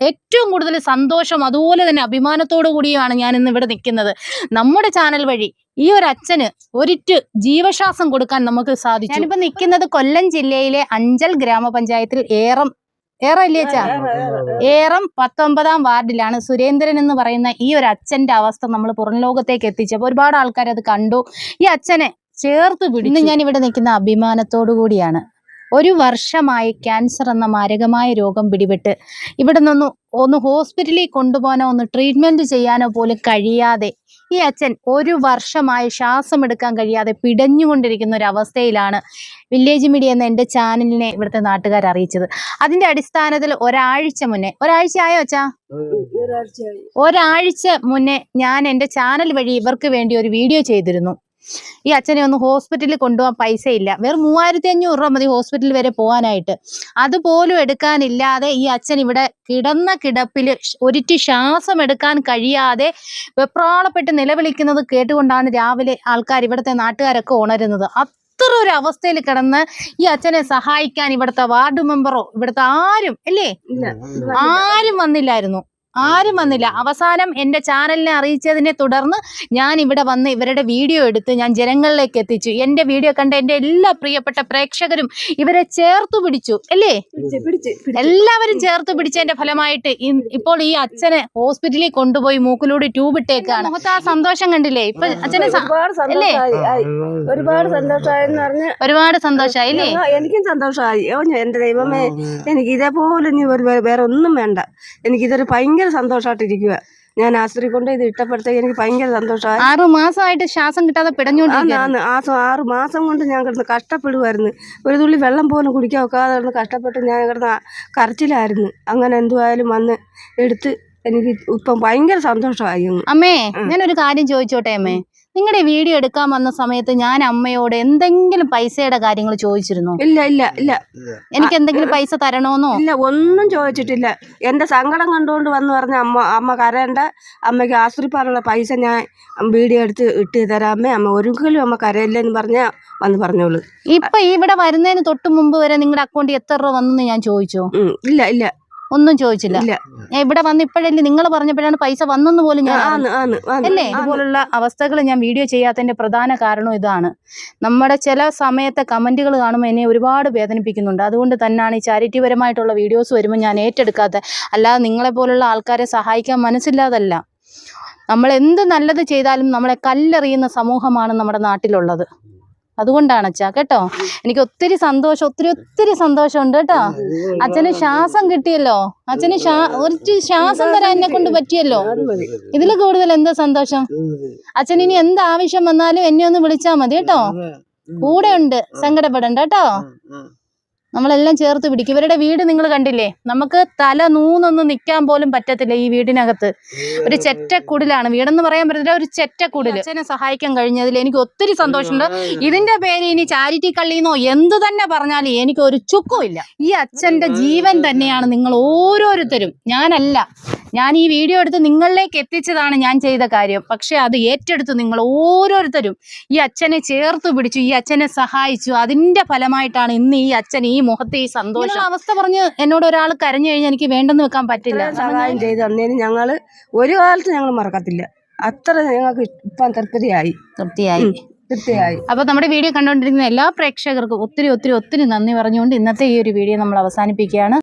ഏറ്റവും കൂടുതൽ സന്തോഷം അതുപോലെ തന്നെ അഭിമാനത്തോടു കൂടിയാണ് ഞാൻ ഇന്ന് ഇവിടെ നിൽക്കുന്നത്. നമ്മുടെ ചാനൽ വഴി ഈ ഒരു അച്ഛന് ഒരിറ്റ് ജീവശ്വാസം കൊടുക്കാൻ നമുക്ക് സാധിച്ചു. ഞാനിപ്പോ നിൽക്കുന്നത് കൊല്ലം ജില്ലയിലെ അഞ്ചൽ ഗ്രാമപഞ്ചായത്തിൽ ഏറം ഏറം ഇല്ലേ അച്ഛാ? ഏറം പത്തൊമ്പതാം വാർഡിലാണ് സുരേന്ദ്രൻ എന്ന് പറയുന്ന ഈ ഒരു അച്ഛന്റെ അവസ്ഥ നമ്മൾ പുറം ലോകത്തേക്ക് എത്തിച്ചപ്പോൾ ഒരുപാട് ആൾക്കാർ അത് കണ്ടു. ഈ അച്ഛനെ ചേർത്ത് പിടിച്ചു. ഞാൻ ഇവിടെ നിൽക്കുന്ന അഭിമാനത്തോടു കൂടിയാണ്. ഒരു വർഷമായി ക്യാൻസർ എന്ന മാരകമായ രോഗം പിടിപെട്ട് ഇവിടെ നിന്ന് ഒന്ന് ഹോസ്പിറ്റലിൽ കൊണ്ടുപോകാനോ ഒന്ന് ട്രീറ്റ്മെന്റ് ചെയ്യാനോ പോലും കഴിയാതെ ഈ അച്ഛൻ ഒരു വർഷമായി ശ്വാസം എടുക്കാൻ കഴിയാതെ പിടഞ്ഞുകൊണ്ടിരിക്കുന്ന ഒരു അവസ്ഥയിലാണ് വില്ലേജ് മീഡിയ എന്ന എന്റെ ചാനലിനെ ഇവിടുത്തെ നാട്ടുകാർ അറിയിച്ചത്. അതിന്റെ അടിസ്ഥാനത്തിൽ ഒരാഴ്ച മുന്നേ ഒരാഴ്ച ആയോ അച്ഛാ? ഒരാഴ്ച മുന്നേ ഞാൻ എന്റെ ചാനൽ വഴി ഇവർക്ക് വേണ്ടി ഒരു വീഡിയോ ചെയ്തിരുന്നു. ഈ അച്ഛനെ ഒന്ന് ഹോസ്പിറ്റലിൽ കൊണ്ടുപോകാൻ പൈസ ഇല്ല വെറും മൂവായിരത്തി അഞ്ഞൂറ് രൂപ മതി ഹോസ്പിറ്റലിൽ വരെ പോകാനായിട്ട്. അതുപോലും എടുക്കാനില്ലാതെ ഈ അച്ഛൻ ഇവിടെ കിടന്ന കിടപ്പിൽ ഒരിറ്റ് ശ്വാസം എടുക്കാൻ കഴിയാതെ വെപ്രാളപ്പെട്ട് നിലവിളിക്കുന്നത് കേട്ടുകൊണ്ടാണ് രാവിലെ ആൾക്കാർ ഇവിടുത്തെ നാട്ടുകാരൊക്കെ ഉണരുന്നത്. അത്ര ഒരു അവസ്ഥയിൽ കിടന്ന് ഈ അച്ഛനെ സഹായിക്കാൻ ഇവിടുത്തെ വാർഡ് മെമ്പറോ ഇവിടുത്തെ ആരും അല്ലേ ആരും വന്നില്ലായിരുന്നു. ആരും വന്നില്ല. അവസാനം എന്റെ ചാനലിനെ അറിയിച്ചതിനെ തുടർന്ന് ഞാൻ ഇവിടെ വന്ന് ഇവരുടെ വീഡിയോ എടുത്ത് ഞാൻ ജനങ്ങളിലേക്ക് എത്തിച്ചു. എന്റെ വീഡിയോ കണ്ട എന്റെ എല്ലാ പ്രിയപ്പെട്ട പ്രേക്ഷകരും ഇവരെ ചേർത്തു പിടിച്ചു. അല്ലേ? എല്ലാവരും ചേർത്ത് പിടിച്ചതിന്റെ ഫലമായിട്ട് ഇപ്പോൾ ഈ അച്ഛനെ ഹോസ്പിറ്റലിൽ കൊണ്ടുപോയി മൂക്കിലൂടെ ട്യൂബ് ഇട്ടേക്കാണ്. മുഖത്ത് ആ സന്തോഷം കണ്ടില്ലേ? ഇപ്പൊ അച്ഛനെ ഒരുപാട് അല്ലേ? സന്തോഷമായെന്ന് പറഞ്ഞ് ഒരുപാട് സന്തോഷമായി അല്ലേ? എനിക്കും സന്തോഷമായി എന്റെ ദൈവമേ എനിക്ക് ഇതേപോലെ ഇനി വേറെ ഒന്നും വേണ്ട. എനിക്കിതൊരു ഭയങ്കര സന്തോഷമായിട്ടിരിക്കുക ഞാൻ ആശുപത്രി കൊണ്ട് ഇത് ഇട്ടപ്പോഴത്തേക്ക് എനിക്ക് ഭയങ്കര സന്തോഷമായി. ആറു മാസമായിട്ട് ശ്വാസം കിട്ടാതെ പിടഞ്ഞുകൊണ്ടിരിക്കുകയാണ്. ആറു മാസം കൊണ്ട് ഞാൻ കിടന്ന് കഷ്ടപ്പെടുമായിരുന്നു ഒരു തുള്ളി വെള്ളം പോലും കുടിക്കാൻ ഒക്കാതെ കിടന്ന് കഷ്ടപ്പെട്ട് ഞാൻ കിടന്ന് കരച്ചിലായിരുന്നു. അങ്ങനെ എന്തുവായാലും വന്ന് എടുത്ത് എനിക്ക് ഇപ്പം ഭയങ്കര സന്തോഷമായി അമ്മേ ഞാനൊരു കാര്യം ചോദിച്ചോട്ടെ അമ്മേ? നിങ്ങളുടെ വീഡിയോ എടുക്കാൻ വന്ന സമയത്ത് ഞാൻ അമ്മയോട് എന്തെങ്കിലും പൈസയുടെ കാര്യങ്ങൾ ചോദിച്ചിരുന്നു? ഇല്ല ഇല്ല ഇല്ല. എനിക്ക് എന്തെങ്കിലും പൈസ തരണോന്നോ? ഇല്ല ഒന്നും ചോദിച്ചിട്ടില്ല. എന്റെ സങ്കടം കണ്ടുകൊണ്ട് വന്ന് പറഞ്ഞ അമ്മ അമ്മ കരയണ്ട. അമ്മയ്ക്ക് ആശ്രയിപ്പാനുള്ള പൈസ ഞാൻ വീഡിയോ എടുത്ത് ഇട്ട് തരാമേ അമ്മ. ഒരിക്കലും അമ്മ കരയില്ല എന്ന് പറഞ്ഞ വന്ന് പറഞ്ഞോളൂ. ഇപ്പൊ ഇവിടെ വരുന്നതിന് തൊട്ട് മുമ്പ് വരെ നിങ്ങളുടെ അക്കൗണ്ടിൽ എത്ര രൂപ വന്നെന്ന് ഞാൻ ചോദിച്ചോ? ഇല്ല ഇല്ല. ഒന്നും ചോദിച്ചില്ല. ഞാൻ ഇവിടെ വന്ന് ഇപ്പോഴല്ലേ നിങ്ങൾ പറഞ്ഞപ്പോഴാണ് പൈസ വന്നെന്ന് പോലും ഞാൻ അല്ലേ? ഇതുപോലുള്ള അവസ്ഥകൾ ഞാൻ വീഡിയോ ചെയ്യാത്തതിന്റെ പ്രധാന കാരണം ഇതാണ്. നമ്മുടെ ചില സമയത്തെ കമന്റുകൾ കാണുമ്പോൾ എന്നെ ഒരുപാട് വേദനിപ്പിക്കുന്നുണ്ട്. അതുകൊണ്ട് തന്നെയാണ് ഈ ചാരിറ്റിപരമായിട്ടുള്ള വീഡിയോസ് വരുമ്പോൾ ഞാൻ ഏറ്റെടുക്കാത്ത അല്ലാതെ നിങ്ങളെ പോലുള്ള ആൾക്കാരെ സഹായിക്കാൻ മനസ്സില്ലാതല്ല. നമ്മൾ എന്ത് നല്ലത് ചെയ്താലും നമ്മളെ കല്ലെറിയുന്ന സമൂഹമാണ് നമ്മുടെ നാട്ടിലുള്ളത്. അതുകൊണ്ടാണ് അച്ഛാ കേട്ടോ? എനിക്ക് ഒത്തിരി സന്തോഷം ഒത്തിരി ഒത്തിരി സന്തോഷമുണ്ട് കേട്ടോ. അച്ഛന് ശ്വാസം കിട്ടിയല്ലോ? അച്ഛന് ഒരു ശ്വാസം തരാൻ എന്നെ കൊണ്ട് പറ്റിയല്ലോ? ഇതിൽ കൂടുതൽ എന്താ സന്തോഷം? അച്ഛൻ ഇനി എന്ത് ആവശ്യം വന്നാലും എന്നെ ഒന്ന് വിളിച്ചാ മതി കേട്ടോ? കൂടെ ഉണ്ട് സങ്കടപ്പെടണ്ട കേട്ടോ? നമ്മളെല്ലാം ചേർത്ത് പിടിക്കും. ഇവരുടെ വീട് നിങ്ങൾ കണ്ടില്ലേ? നമുക്ക് തല നൂന്നൊന്ന് നിൽക്കാൻ പോലും പറ്റത്തില്ല ഈ വീടിനകത്ത്. ഒരു ചെറ്റക്കുടിലാണ്. വീടെന്ന് പറയാൻ പറ്റില്ല ഒരു ചെറ്റക്കുടിൽ അച്ഛനെ സഹായിക്കാൻ കഴിഞ്ഞതിൽ എനിക്ക് ഒത്തിരി സന്തോഷമുണ്ട്. ഇതിന്റെ പേര് ഇനി ചാരിറ്റി കള്ളിന്നോ എന്ത് തന്നെ പറഞ്ഞാലും എനിക്ക് ഒരു ചുക്കും ഇല്ല. ഈ അച്ഛന്റെ ജീവൻ തന്നെയാണ് നിങ്ങൾ ഓരോരുത്തരും. ഞാനല്ല. ഞാൻ ഈ വീഡിയോ എടുത്ത് നിങ്ങളിലേക്ക് എത്തിച്ചതാണ് ഞാൻ ചെയ്ത കാര്യം. പക്ഷെ അത് ഏറ്റെടുത്ത് നിങ്ങൾ ഓരോരുത്തരും ഈ അച്ഛനെ ചേർത്ത് പിടിച്ചു ഈ അച്ഛനെ സഹായിച്ചു. അതിന്റെ ഫലമായിട്ടാണ് ഇന്ന് ഈ അച്ഛൻ ഈ മുഖത്തെ ഈ സന്തോഷം. അവസ്ഥ പറഞ്ഞ് എന്നോട് ഒരാൾ കരഞ്ഞു കഴിഞ്ഞാൽ എനിക്ക് വേണ്ടെന്ന് വെക്കാൻ പറ്റില്ല. സഹായം ചെയ്ത് തന്നതിന് ഞങ്ങൾ ഒരു കാലത്ത് ഞങ്ങൾ മറക്കത്തില്ല. അത്ര ഞങ്ങൾക്ക് ഇപ്പം തൃപ്തിയായി. തൃപ്തിയായി. തൃപ്തിയായി. അപ്പൊ നമ്മുടെ വീഡിയോ കണ്ടുകൊണ്ടിരിക്കുന്ന എല്ലാ പ്രേക്ഷകർക്കും ഒത്തിരി ഒത്തിരി ഒത്തിരി നന്ദി പറഞ്ഞുകൊണ്ട് ഇന്നത്തെ ഈ ഒരു വീഡിയോ നമ്മൾ അവസാനിപ്പിക്കുകയാണ്.